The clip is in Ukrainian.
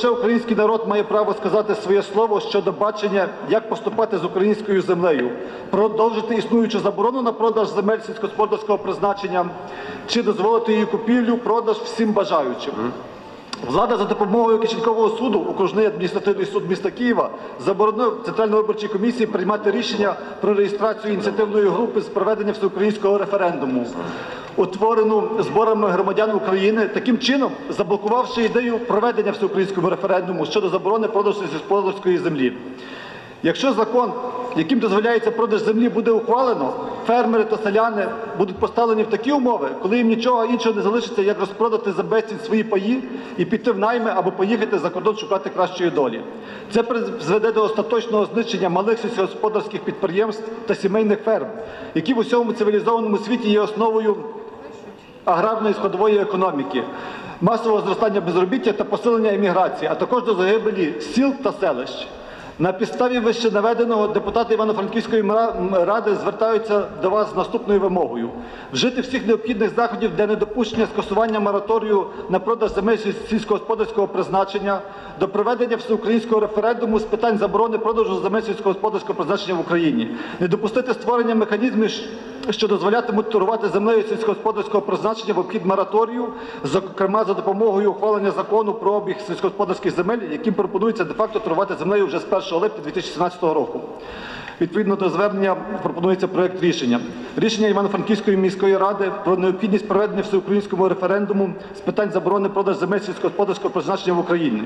Лише український народ має право сказати своє слово щодо бачення, як поступати з українською землею, продовжити існуючу заборону на продаж земель сільськогосподарського призначення чи дозволити її купівлю, продаж всім бажаючим. Влада за допомогою Кишенькового суду, окружний адміністративний суд міста Києва, заборонив Центральної виборчій комісії приймати рішення про реєстрацію ініціативної групи з проведення всеукраїнського референдуму, утворену зборами громадян України, таким чином заблокувавши ідею проведення всеукраїнського референдуму щодо заборони продажу сільськогосподарської землі. Якщо закон, яким дозволяється продаж землі, буде ухвалено, фермери та селяни будуть поставлені в такі умови, коли їм нічого іншого не залишиться, як розпродати за безцінь свої паї і піти в найми або поїхати за кордон шукати кращої долі. Це призведе до остаточного знищення малих сільськогосподарських підприємств та сімейних ферм, які в усьому цивілізованому світі є основою аграрної складової економіки, масового зростання безробіття та посилення еміграції, а також до загибелі сіл та селищ. На підставі вище наведеного депутати Івано-Франківської ради звертаються до вас з наступною вимогою: вжити всіх необхідних заходів для недопущення скасування мораторію на продаж земель сільськогосподарського призначення до проведення всеукраїнського референдуму з питань заборони продажу земель сільськогосподарського призначення в Україні, не допустити створення механізмів, що дозволятимуть торгувати землею сільськогосподарського призначення в обхід мораторію, зокрема за допомогою ухвалення закону про обіг сільськогосподарських земель, яким пропонується де-факто торгувати землею вже з 1 липня 2017 року. Відповідно до звернення пропонується проект рішення. Рішення Івано-Франківської міської ради про необхідність проведення всеукраїнського референдуму з питань заборони продаж земель сільськогосподарського призначення в Україні.